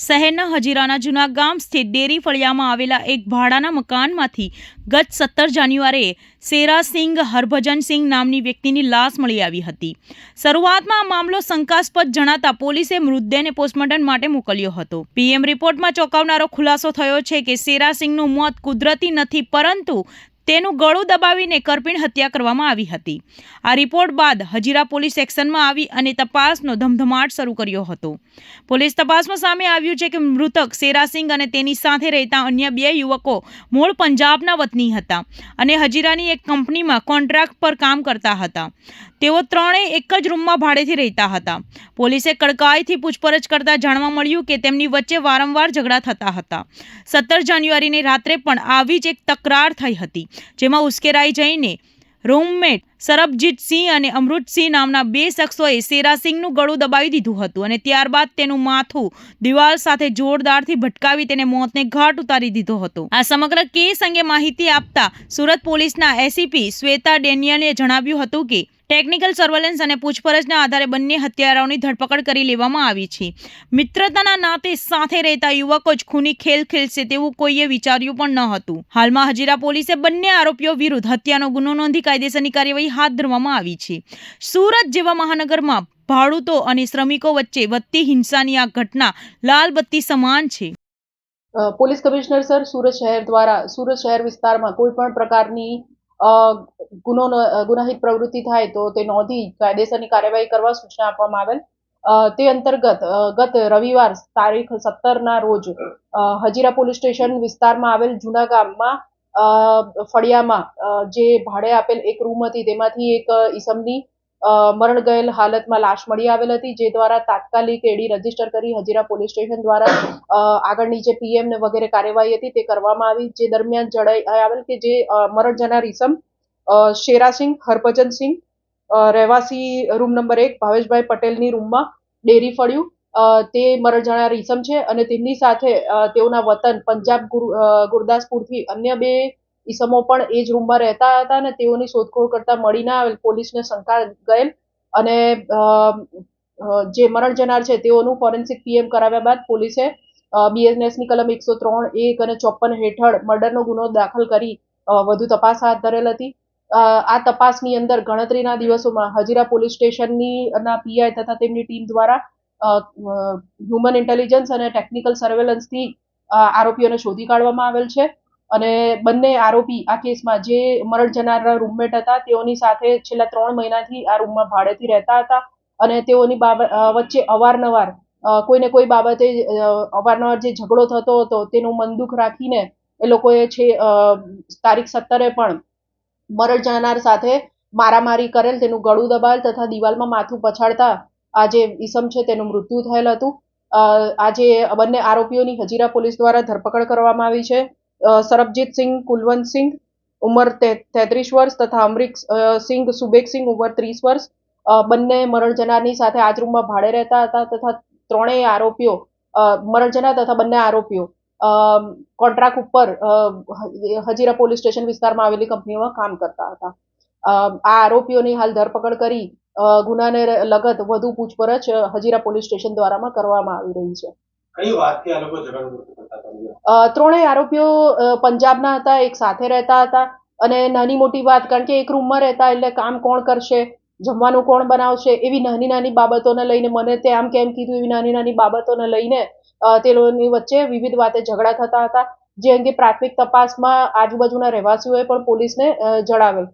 શહેરના હજીરાના જૂના ગામ સ્થિત ડેરી ફળિયામાં આવેલા એક ભાડાના મકાનમાંથી ગત સત્તર જાન્યુઆરીએ સેરાસિંગ હરભજનસિંહ નામની વ્યક્તિની લાશ મળી આવી હતી. શરૂઆતમાં આ મામલો શંકાસ્પદ જણાતા પોલીસે મૃતદેહને પોસ્ટમોર્ટમ માટે મોકલ્યો હતો. પીએમ રિપોર્ટમાં ચોંકાવનારો ખુલાસો થયો છે કે સેરાસિંગનું મોત કુદરતી નથી, પરંતુ તેનું ગળું દબાવીને કરપીણ હત્યા કરવામાં આવી હતી. આ રિપોર્ટ બાદ હજીરા પોલીસ એક્શનમાં આવી અને તપાસનો ધમધમાટ શરૂ કર્યો હતો. પોલીસ તપાસમાં સામે આવ્યું છે કે મૃતક સેરાસિંગ અને તેની સાથે રહેતા અન્ય બે યુવકો મૂળ પંજાબના વતની હતા અને હજીરાની એક કંપનીમાં કોન્ટ્રાક્ટ પર કામ કરતા હતા. તેઓ ત્રણેય એક જ રૂમમાં ભાડેથી રહેતા હતા. પોલીસે કડકાઈથી પૂછપરછ કરતા જાણવા મળ્યું કે તેમની વચ્ચે વારંવાર ઝઘડા થતા હતા. સત્તર જાન્યુઆરીની રાત્રે પણ આવી જ એક તકરાર થઈ હતી. જેમાં ઉશ્કેરાઈ જઈને રૂમમેટ સરબજીતસિંહ અને અમૃતસિંહ નામના બે શખ્સોએ સેરાસિંગનું ગળું દબાવી દીધું હતું અને ત્યારબાદ તેનું માથું દિવાલ સાથે જોરદારથી ભટકાવી તેને મોતને ઘાટ ઉતારી દીધો હતો. આ સમગ્ર કેસ અંગે માહિતી આપતા સુરત પોલીસના એસીપી શ્વેતા ડેનિયલે જણાવ્યું હતું કે ટેકનિકલ સર્વેલન્સ અને પૂછપરછના આધારે બંને હત્યારાઓની ધરપકડ કરી લેવામાં આવી છે. મિત્રતાના નાતે સાથે રહેતા યુવકો જ ખૂની ખેલ ખેલશે તેવું કોઈએ વિચાર્યું પણ ન હતું. હાલમાં હજીરા પોલીસે બંને આરોપીઓ વિરુદ્ધ હત્યાનો ગુનો નોંધી કાયદેસરની કાર્યવાહી હાથ ધરવામાં આવી છે. સુરત જેવા મહાનગરમાં ભાડૂતો અને શ્રમિકો વચ્ચે વધતી હિંસાની આ ઘટના લાલ બત્તી સમાન છે. પોલીસ કમિશનર સર, સુરત શહેર દ્વારા, સુરત શહેર વિસ્તારમાં કોઈ પણ પ્રકારની ગુનો ગુનાહિત પ્રવૃત્તિ થાય તો તે નોંધી કાયદેસરની કાર્યવાહી કરવા સૂચના આપવામાં આવેલ. તે અંતર્ગત ગત રવિવાર તારીખ સત્તરના રોજ હજીરા પોલીસ સ્ટેશન વિસ્તારમાં આવેલ જૂના ગામમાં ફળિયામાં જે ભાડે આપેલ એક રૂમ હતી તેમાંથી એક ઈસમની મરણ ગયેલ હાલતમાં લાશ મળી આવેલ હતી, જે દ્વારા તાત્કાલિક એડી રજિસ્ટર કરી હજીરા પોલીસ સ્ટેશન દ્વારા આગળની જે પીએમ ને વગેરે કાર્યવાહી હતી તે કરવામાં આવી. જે દરમિયાન જણાઈ આવેલ કે જે મરણ જનાર ઇસમ શેરાસિંહ હરભજનસિંહ રહેવાસી રૂમ નંબર એક ભાવેશભાઈ પટેલની રૂમમાં ડેરી ફળ્યું. તે મરણ જણાર ઇસમ છે અને તેમની સાથે તેઓના વતન પંજાબ ગુરદાસપુરથી અન્ય બે ઈસમો પણ એ જ રૂમમાં રહેતા હતા ને તેઓની શોધખોળ કરતા મળી ના આવેલ. પોલીસને શંકા ગયેલ અને જે મરણ જનાર છે તેઓનું ફોરેન્સિક પીએમ કરાવ્યા બાદ પોલીસે બીએનએસની કલમ એકસો ત્રણ, એક અને ચોપન હેઠળ મર્ડરનો ગુનો દાખલ કરી વધુ તપાસ હાથ ધરેલ હતી. આ તપાસની અંદર ગણતરીના દિવસોમાં હજીરા પોલીસ સ્ટેશનની ના પીઆઈ તથા તેમની ટીમ દ્વારા હ્યુમન ઇન્ટેલિજન્સ અને ટેકનિકલ સર્વેલન્સથી આરોપીઓને શોધી કાઢવામાં આવેલ છે. અને બંને આરોપી આ કેસમાં જે મરણ જનારના રૂમમેટ હતા, તેઓની સાથે છેલ્લા ત્રણ મહિનાથી આ રૂમમાં ભાડેથી રહેતા હતા અને તેઓની બાબત વચ્ચે અવારનવાર કોઈને કોઈ બાબતે અવારનવાર જે ઝઘડો થતો હતો તેનું મનદુખ રાખીને એ લોકોએ છે તારીખ સત્તરે પણ મરણ જનાર સાથે મારામારી કરેલ, તેનું ગળું દબાયેલ તથા દિવાલમાં માથું પછાડતા આ જે ઈસમ છે તેનું મૃત્યુ થયેલ હતું. આજે બંને આરોપીઓની હજીરા પોલીસ દ્વારા ધરપકડ કરવામાં આવી છે. સરબજીતસિંહ કુલવંતસિંહ ઉંમર તેત્રીસ વર્ષ તથા અમરીક અ, સિંહ સુબેગસિંહ ઉંમર ત્રીસ વર્ષ. બંને મરણજનાની સાથે આ જ રૂમમાં ભાડે રહેતા હતા તથા ત્રણેય આરોપીઓ અ, મરણ તથા બંને આરોપીઓ કોન્ટ્રાક્ટ ઉપર હજીરા પોલીસ સ્ટેશન વિસ્તારમાં આવેલી કંપનીઓમાં કામ કરતા હતા. આ આરોપીઓની હાલ ધરપકડ કરી ગુનાને લગત વધુ પૂછપરછ હજીરા પોલીસ સ્ટેશન દ્વારામાં કરવામાં આવી રહી છે. ત્રણેય આરોપીઓ પંજાબના હતા, એક સાથે રહેતા હતા. અને નાની મોટી વાત, કારણ કે એક રૂમમાં રહેતા એટલે કામ કોણ કરશે, જમવાનું કોણ બનાવશે, એવી નાની નાની બાબતોને લઈને મને તે આમ કેમ કીધું, એવી નાની નાની બાબતોને લઈને તે લોકોની વચ્ચે વિવિધ વાતે ઝઘડા થતા હતા. જે અંગે પ્રાથમિક તપાસમાં આજુબાજુના રહેવાસીઓએ પણ પોલીસને જણાવેલ.